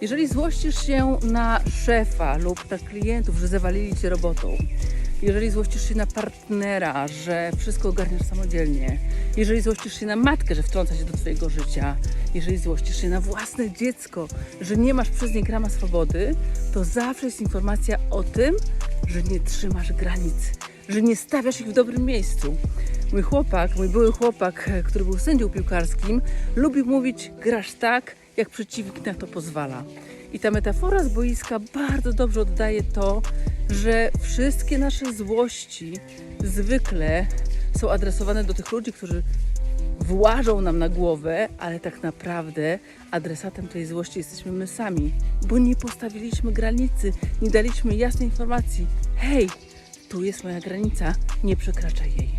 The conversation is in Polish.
Jeżeli złościsz się na szefa lub na klientów, że zawalili cię robotą, jeżeli złościsz się na partnera, że wszystko ogarniasz samodzielnie, jeżeli złościsz się na matkę, że wtrąca się do twojego życia, jeżeli złościsz się na własne dziecko, że nie masz przez nie grama swobody, to zawsze jest informacja o tym, że nie trzymasz granic, że nie stawiasz ich w dobrym miejscu. Mój chłopak, mój były chłopak, e, który był sędzią piłkarskim, lubił mówić: grasz tak, jak przeciwnik na to pozwala. I ta metafora z boiska bardzo dobrze oddaje to, że wszystkie nasze złości zwykle są adresowane do tych ludzi, którzy włażą nam na głowę, ale tak naprawdę adresatem tej złości jesteśmy my sami, bo nie postawiliśmy granicy, nie daliśmy jasnej informacji: hej, tu jest moja granica, nie przekraczaj jej.